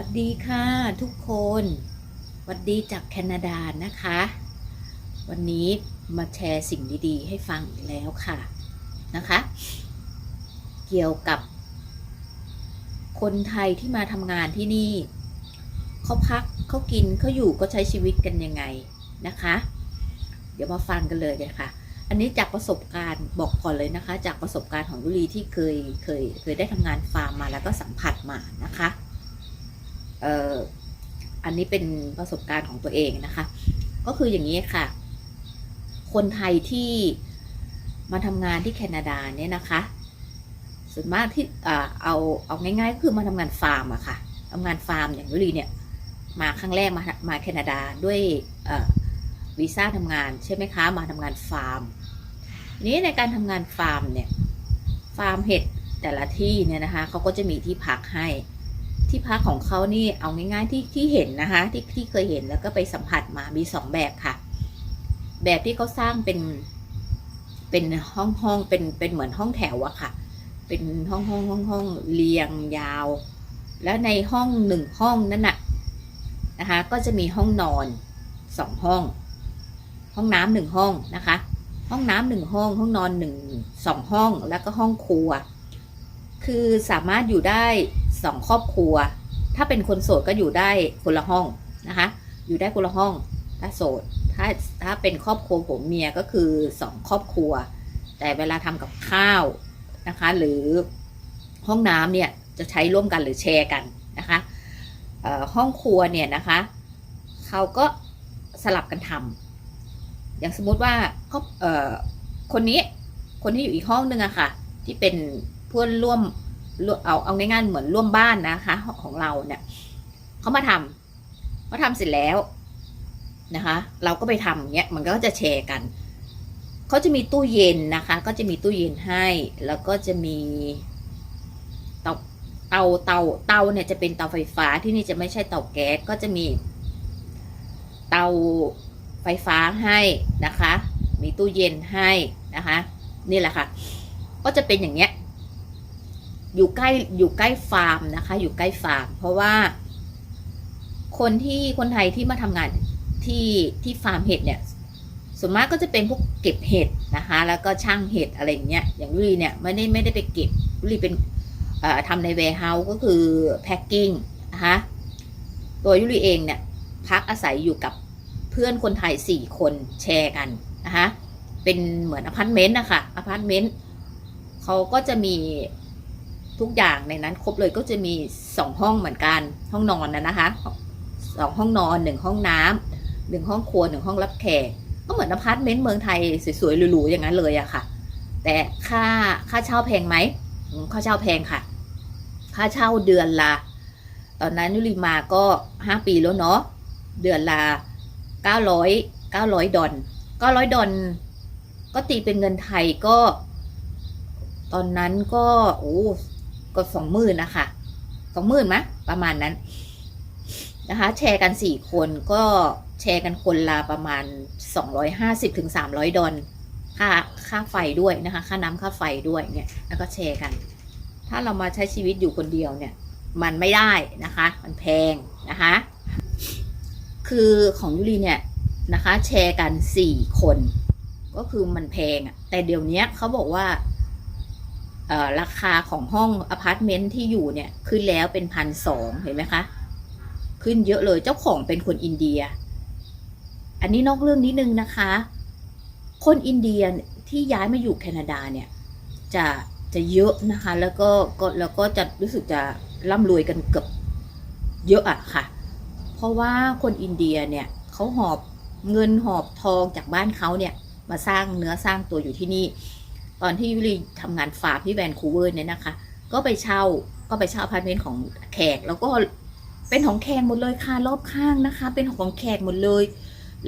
วัสดีค่ะทุกคนวัสดีจากแคนาดานะคะ วันนี้มาแชร์สิ่งดี ๆ ให้ฟังอีกแล้วค่ะนะคะ เกี่ยวกับ คนไทยที่มาทำงานที่นี่เขาพักเขากินเขาอยู่ก็ใช้ชีวิตกันยังไงนะคะ เดี๋ยวมาฟังกันเลยเลยค่ะ อันนี้จากประสบการณ์บอกก่อนเลยนะคะ จากประสบการณ์ของยุรีที่เคยเคยเคยได้ทำงานฟาร์มมาแล้วก็สัมผัสมานะคะ อันนี้เป็นประสบการณ์ของตัวเองนะคะ ก็คืออย่างนี้ค่ะ คนไทยที่มาทำงานที่แคนาดาเนี่ยนะคะส่วนมากที่เอาเอาง่ายๆก็คือมาทำงานฟาร์มอะค่ะทำงานฟาร์มอย่างยุรีเนี่ยมาครั้งแรกมามาแคนาดาด้วยวีซ่าทำงานใช่ไหมคะ มาทำงานฟาร์ม นี้ในการทำงานฟาร์มเนี่ยฟาร์มเห็ดแต่ละที่เนี่ยนะคะเขาก็จะมีที่พักให้ ที่พักของเขานี่เอาง่ายๆที่ที่เห็นนะคะ ที่ที่เคยเห็นแล้วก็ไปสัมผัสมามีสองแบบค่ะ แบบที่เขาสร้างเป็นเป็นห้องห้องเป็นเป็นเหมือนห้องแถวอะค่ะ เป็นห้องห้องห้องห้องเรียงยาว แล้วในห้องหนึ่งห้องนั่นน่ะนะคะ ก็จะมีห้องนอนสองห้อง ห้องน้ำหนึ่งห้องนะคะ ห้องน้ำหนึ่งห้อง ห้องนอนหนึ่งสองห้องแล้วก็ห้องครัว คือสามารถอยู่ได้ สองครอบครัว ถ้าเป็นคนโสดก็อยู่ได้คนละห้องนะคะ อยู่ได้คนละห้อง ถ้าโสด ถ้าถ้าเป็นครอบครัวผมเมียก็คือสองครอบครัว แต่เวลาทำกับข้าวนะคะ หรือห้องน้ำเนี่ยจะใช้ร่วมกันหรือแชร์กันนะคะห้องครัวเนี่ยนะคะเขาก็สลับกันทำอย่างสมมุติว่าเขาเอ่อคนนี้คนที่อยู่อีกห้องนึงอะค่ะ ที่เป็นเพื่อนร่วม เอาเอาง่ายๆเหมือนร่วมบ้านนะคะ ของเราเนี่ยเขามาทำเขาทำเสร็จแล้วนะคะ เราก็ไปทำเงี้ยมันก็จะแชร์กันเขาจะมีตู้เย็นนะคะ ก็จะมีตู้เย็นให้ แล้วก็จะมีเตาเตาเตาเตาเนี่ยจะเป็นเตาไฟฟ้าที่นี่จะไม่ใช่เตาแก๊สก็จะมี เตาไฟฟ้าให้นะคะ มีตู้เย็นให้นะคะ นี่แหละค่ะ ก็จะเป็นอย่างเงี้ย อยู่ใกล้อยู่ใกล้ฟาร์มนะคะ อยู่ใกล้ฟาร์ม เพราะว่า คนที่คนไทยที่มาทำงานที่ที่ฟาร์มเห็ดเนี่ยส่วนมากก็จะเป็นพวกเก็บเห็ดนะคะ แล้วก็ช่างเห็ดอะไรอย่างเงี้ยอย่างยุรีเนี่ยไม่ได้ไม่ได้ไปเก็บยุรีเป็นทำใน warehouse ก็คือ packing นะคะตัวยุรีเองเนี่ยพักอาศัยอยู่กับเพื่อนคนไทยสี่คนแชร์กันนะคะเป็นเหมือนอพาร์ตเมนต์นะคะอพาร์ตเมนต์เขาก็จะมี ทุกอย่างในนั้นครบเลยก็จะมีสองห้องเหมือนกัน ห้องนอนนะนะคะสองห้องนอนหนึ่งห้องน้ำหนึ่งห้องครัวหนึ่งห้องรับแขกก็เหมือนอพาร์ตเมนต์เมืองไทยสวยๆหรูๆอย่างนั้นเลยอะค่ะ แต่ค่าค่าเช่าแพงไหมค่าเช่าแพงค่ะ ค่าเช่าเดือนละตอนนั้นยุริมาก็ห้าปีแล้วเนาะเดือนละเก้าร้อยเก้าร้อยดอลเก้าร้อยดอลก็ตีเป็นเงินไทยก็ ตอนนั้นก็โอ้ ก็สองหมื่นนะคะสองหมื่นมะประมาณนั้นนะคะ แชร์กันสี่คนก็แชร์กันคนละประมาณสองร้อยห้าสิบถึงสามร้อยดอลค่าค่าไฟด้วยนะคะ ค่าน้ำค่าไฟด้วยเนี่ยแล้วก็แชร์กัน ถ้าเรามาใช้ชีวิตอยู่คนเดียวเนี่ย มันไม่ได้นะคะ มันแพงนะคะ คือของยุรีเนี่ยนะคะ แชร์กันสี่คน ก็คือมันแพงอะแต่เดี๋ยวนี้เขาบอกว่า ราคาของห้องอพาร์ตเมนต์ที่อยู่เนี่ยขึ้นแล้วเป็นพันสองเห็นไหมคะ ขึ้นเยอะเลยเจ้าของเป็นคนอินเดีย อันนี้นอกเรื่องนิดนึงนะคะ คนอินเดียที่ย้ายมาอยู่แคนาดาเนี่ยจะจะเยอะนะคะ แล้วก็ก็แล้วก็จะรู้สึกจะร่ำรวยกันเกือบเยอะอะค่ะ เพราะว่าคนอินเดียเนี่ยเขาหอบเงินหอบทองจากบ้านเขาเนี่ยมาสร้างเนื้อสร้างตัวอยู่ที่นี่ ตอนที่วิลีทำงานฟาร์มที่แวนคูเวอร์เนี่ยนะคะ ก็ไปเช่าก็ไปเช่าพาร์ตเมนต์ของแขก แล้วก็เป็นของแขกหมดเลยค่ะรอบข้างนะคะ เป็นของแขกหมดเลย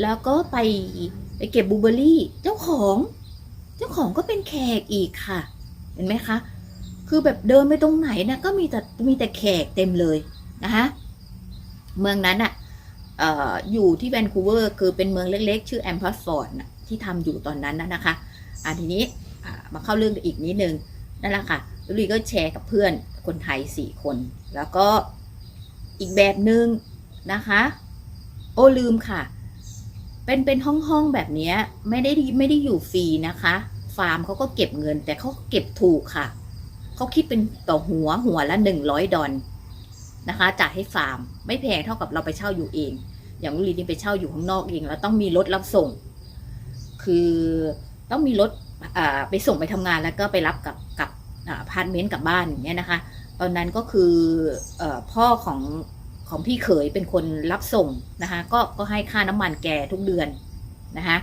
แล้วก็ไปไปเก็บบูเบอรี่ เจ้าของ เจ้าของก็เป็นแขกอีกค่ะ เห็นไหมคะ คือแบบเดินไปตรงไหนนะก็มีแต่มีแต่แขกเต็มเลยนะคะเมืองนั้นอะเอ่ออยู่ที่แวนคูเวอร์คือเป็นเมืองเล็กๆ ชื่อแอมพัสฟอร์ดที่ทำอยู่ตอนนั้นนะคะอ่าทีนี้ มาเข้าเรื่องอีกนิดนึงนั่นแหละค่ะลุยก็แชร์กับเพื่อนคนไทยสี่คน แล้วก็อีกแบบหนึ่งนะคะ โอ้ลืมค่ะ เป็นเป็นห้องห้องแบบนี้ไม่ได้ไม่ได้อยู่ฟรีนะคะ ฟาร์มเขาก็เก็บเงิน แต่เขาเก็บถูกค่ะเขาคิดเป็นต่อหัวหัวละหนึ่งร้อยดอลนะคะจ่ายให้ฟาร์ม ไม่แพงเท่ากับเราไปเช่าอยู่เอง อย่างลุลีนี่ไปเช่าอยู่ข้างนอกเอง แล้วต้องมีรถรับส่ง คือต้องมีรถ ไปส่งไปทำงานแล้วก็ไปรับกับกับพาร์ตเมนต์กับบ้านอย่างเงี้ยนะคะ ตอนนั้นก็คืออพ่อของของพี่เขยเป็นคนรับส่งนะคะก็ก็ให้ค่าน้ำมันแกทุกเดือนนะคะ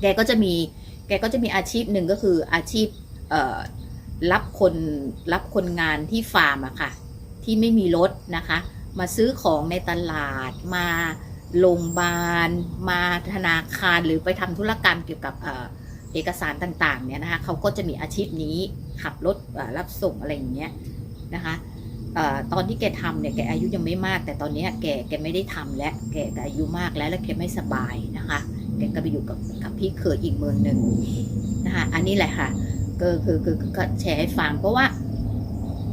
แกก็จะมีแกก็จะมีอาชีพหนึ่งก็คืออาชีพรับคนรับคนงานที่ฟาร์มอะค่ะ ที่ไม่มีรถนะคะ มาซื้อของในตลาดมาโรงพยาบาลมาธนาคารหรือไปทำธุรกรรมเกี่ยวกับ เอกสารต่างๆเนี่ยนะคะเขาก็จะมีอาชีพนี้ขับรถรับส่งอะไรอย่างเงี้ยนะคะออตอนที่แกทำเนี่ยแกอายุยังไม่มาก แต่ตอนเนี้ยแกแกไม่ได้ทำแล้วแกแกอายุมากแล้วแล้วแกไม่สบายนะคะแกก็ไปอยู่กับกับพี่เคยอีกเมืองหนึ่งนะคะอันนี้แหละค่ะก็คือคือก็แชร์ให้ฟังเพราะว่า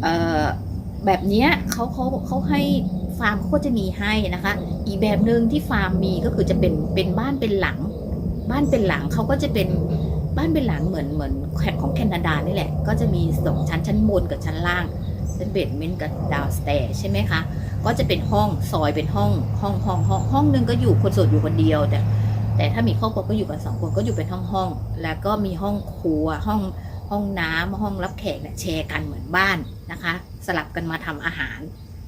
เออแบบเนี้ยเขาเขาเขาให้ฟาร์มเขาก็จะมีให้นะคะ อีกแบบหนึ่งที่ฟาร์มมีก็คือจะเป็นเป็นบ้านเป็นหลัง บ้านเป็นหลังเขาก็จะเป็น บ้านเป็นหลังเหมือนเหมือนแของแคนาดานี่แหละ ก็จะมีสองชั้นชั้นบนกับชั้นล่างเป็นเบดเมนต์กับดาวสเตร์ใช่ไหมคะ ก็จะเป็นห้องซอยเป็นห้องห้องห้องห้องห้องหนึงก็อยู่คนโสดอยู่คนเดียวแต่แต่ถ้ามีครอบครัวก็อยู่กันสองคนก็อยู่เป็นห้องห้องแล้วก็มีห้องครัวห้องห้องน้ำห้องรับแขกเนี่ยแชร์กันเหมือนบ้านนะคะ สลับกันมาทำอาหาร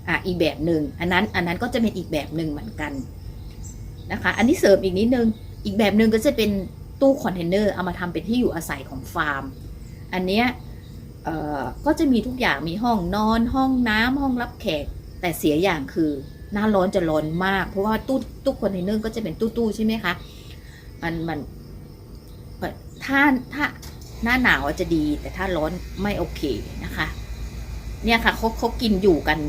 อะอีกแบบหนึ่งอันนั้นอันนั้นก็จะเป็นอีกแบบหนึ่งเหมือนกันนะคะ อันนี้เสริมอีกนิดนึงอีกแบบหนึ่งก็จะเป็น ตู้คอนเทนเนอร์เอามาทำเป็นที่อยู่อาศัยของฟาร์ม อันเนี้ยก็จะมีทุกอย่างมีห้องนอนห้องน้ำห้องรับแขก แต่เสียอย่างคือหน้าร้อนจะร้อนมาก เพราะว่าตู้ตู้คอนเทนเนอร์ก็จะเป็นตู้ตู้ๆใช่ไหมคะมันมันถ้าถ้าหน้าหนาวจะดี แต่ถ้าร้อนไม่โอเคนะคะ เนี่ยค่ะเขาเขากินอยู่กัน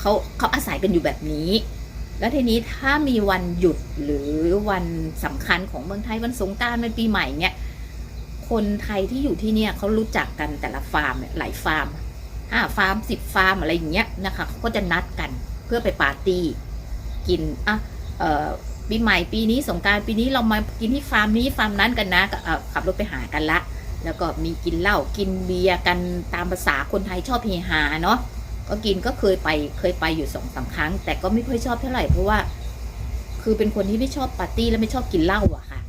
เขาเขาอาศัยกันอยู่แบบนี้ แล้วทีนี้ถ้ามีวันหยุดหรือวันสำคัญของเมืองไทยวันสงกรารวันปีใหม่เนี่ยคนไทยที่อยู่ที่เนี่ยเขารู้จักกันแต่ละฟาร์มเนี่ยหลายฟาร์มห้าฟาร์มสิบฟาร์มอะไรอย่างเงี้ยนะคะเขาก็จะนัดกันเพื่อไปปาร์ตี้กินอะเออปีใหม่ปีนี้สงการปีนี้เรามากินที่ฟาร์มนี้ฟาร์มนั้นกันนะขับรถไปหากันละ แล้วก็มีกินเหล้ากินเบียร์กันตามภาษาคนไทยชอบเฮฮาเนาะ ก็กินก็เคยไปเคยไปอยู่สองสามครั้ง แต่ก็ไม่ค่อยชอบเท่าไหร่เพราะว่า คือเป็นคนที่ไม่ชอบปาร์ตี้และไม่ชอบกินเหล้าอะค่ะ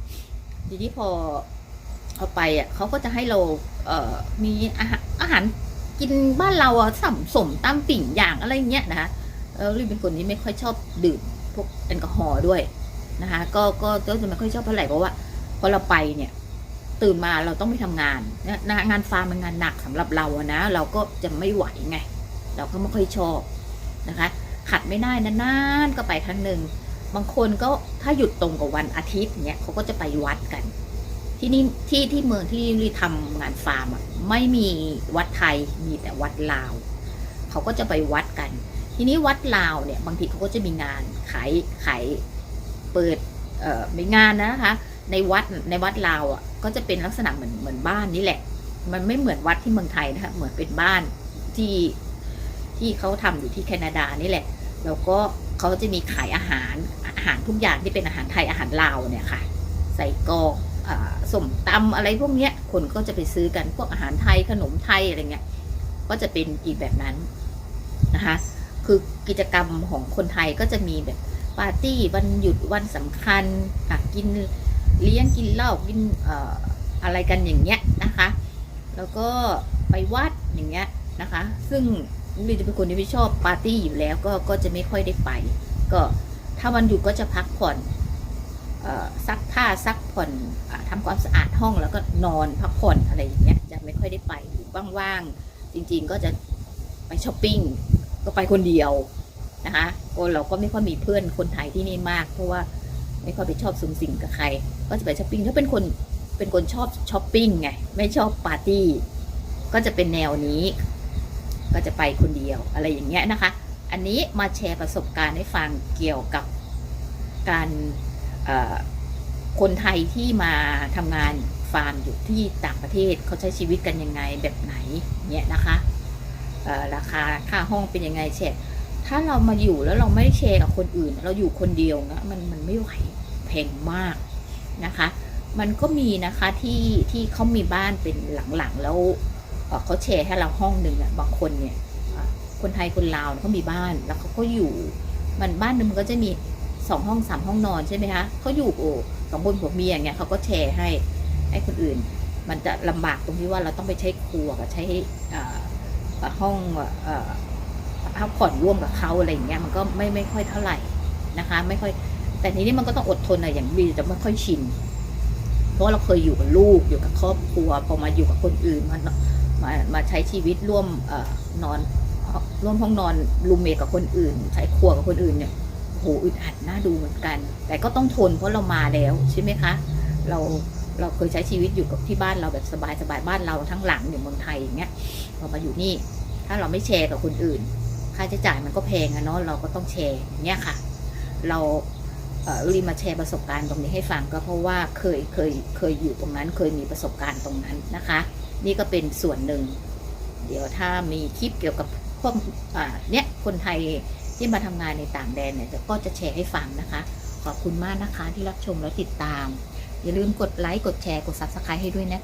ทีนี้พอเอาไปอะเขาก็จะให้เราเอ่อมีอาหารอาหารกินบ้านเราอะสัมสมตามปิ่งอย่างอะไรเงี้ยนะคะเออลี่เป็นคนที่ไม่ค่อยชอบดื่มพวกแอลกอฮอล์ด้วยนะคะก็ก็จะไม่ค่อยชอบเท่าไหร่เพราะว่าพอเราไปเนี่ย ตื่นมาเราต้องไปทำงานนะงานฟาร์มมันงานหนักสำหรับเราอะนะ เราก็จะไม่ไหวไง เราก็ไม่ค่อยชอบนะคะ ขัดไม่ได้นานๆก็ไปครั้งหนึ่งบางคนก็ถ้าหยุดตรงกับวันอาทิตย์เนี่ยเขาก็จะไปวัดกัน ที่นี่ที่ที่เมืองที่รีทำงานฟาร์มอะไม่มีวัดไทยมีแต่วัดลาวเขาก็จะไปวัดกัน ทีนี้วัดลาวเนี่ยบางทีเขาก็จะมีงานขายขายเปิดเอ่อมีงานนะคะ ในวัดในวัดลาวอะก็จะเป็นลักษณะเหมือนเหมือนบ้านนี่แหละ มันไม่เหมือนวัดที่เมืองไทยนะคะเหมือนเป็นบ้านที่ ที่เขาทำอยู่ที่แคนาดานี่แหละ แล้วก็เขาจะมีขายอาหารอาหารทุกอย่างที่เป็นอาหารไทยอาหารลาวเนี่ยค่ะ ใส่กอกสมตำอะไรพวกเนี้ยคนก็จะไปซื้อกันพวกอาหารไทยขนมไทยอะไรเงี้ยก็จะเป็นอีกแบบนั้นนะคะคือกิจกรรมของคนไทยก็จะมีแบบปาร์ตี้วันหยุดวันสำคัญอะกินเลี้ยงกินเหล้ากินอะไรกันอย่างเงี้ยนะคะ แล้วก็ไปวัดอย่างเงี้ยนะคะ ซึ่ง ลีจะเป็นคนที่ไม่ชอบปาร์ตี้อยู่แล้วก็ก็จะไม่ค่อยได้ไป ก็ถ้าวันหยุดก็จะพักผ่อนซักผ้าซักผ่อนอาทำความสะอาดห้องแล้วก็นอนพักผ่อนอะไรอย่างเงี้ยจะไม่ค่อยได้ไปหรือว่างๆจริง ๆ ก็จะไปช้อปปิ้งก็ไปคนเดียวนะคะก็เราก็ไม่ค่อยมีเพื่อนคนไทยที่นี่มาก เพราะว่าไม่ค่อยไปชอบสุงสิงกับใคร ก็จะไปช้อปปิ้งถ้าเป็นคนเป็นคนชอบช้อปปิ้งไงไม่ชอบปาร์ตี้ก็จะเป็นแนวนี้ ก็จะไปคนเดียวอะไรอย่างเงี้ยนะคะ อันนี้มาแชร์ประสบการณ์ให้ฟังเกี่ยวกับการคนไทยที่มาทำงานฟาร์มอยู่ที่ต่างประเทศเขาใช้ชีวิตกันยังไงแบบไหนเนี่ยนะคะราคาค่าห้องเป็นยังไงแชร์ถ้าเรามาอยู่แล้วเราไม่แชร์กับคนอื่น เราอยู่คนเดียวนะมันมันไม่ไหวแพงมากนะคะ มันก็มีนะคะที่ที่เขามีบ้านเป็นหลังๆแล้ว เขาแชร์ให้เราห้องหนึ่งอะบางคนเนี่ยคนไทยคนลาวเขามีบ้านแล้วเขาก็อยู่ มันบ้านหนึงมันก็จะมีสองห้องสามห้องนอนใช่ไหมคะเขาอยู่โอ้สองคนผัวเมียอย่างเงี้ยเขาก็แชร์ให้ให้คนอื่น มันจะลำบากตรงที่ว่าเราต้องไปใช้ครัวกับใช้ห้องพักผ่อนร่วมกับเขาอะไรอย่างเงี้ยมันก็ไม่ไม่ค่อยเท่าไหร่นะคะ ไม่ค่อย แต่ทีนี้มันก็ต้องอดทนอะอย่างบีจะไม่ค่อยชินเพราะเราเคยอยู่กับลูกอยู่กับครอบครัวพอมาอยู่กับคนอื่นมา มามาใช้ชีวิตร่วมอนอนร่วมห้องนอนรูมเมทกับคนอื่น ใช้ครัวกับคนอื่นเนี่ยโหอึดอัดน่าดูเหมือนกัน แต่ก็ต้องทนเพราะเรามาแล้วใช่ไหมคะ เราเราเคยใช้ชีวิตอยู่กับที่บ้านเราแบบสบายสบายบ้านเราทั้งหลังอยู่เมืองไทยอย่างเงี้ยพอมาอยู่นี่ ถ้าเราไม่แชร์กับคนอื่น ค่าใช้จ่ายมันก็แพงอะเนาะเราก็ต้องแชร์เงี้ยค่ะ เราเออรีมาแชร์ประสบการณ์ตรงนี้ให้ฟังก็เพราะว่าเคยเคยเคยอยู่ตรงนั้นเคยมีประสบการณ์ตรงนั้นนะคะ นี่ก็เป็นส่วนหนึ่ง เดี๋ยวถ้ามีคลิปเกี่ยวกับพวกอ่าเนี้ยคนไทยที่มาทำงานในต่างแดนเนี่ยก็จะแชร์ให้ฟังนะคะ ขอบคุณมากนะคะที่รับชมและติดตาม อย่าลืมกดไลค์กดแชร์กด subscribe ให้ด้วยนะคะ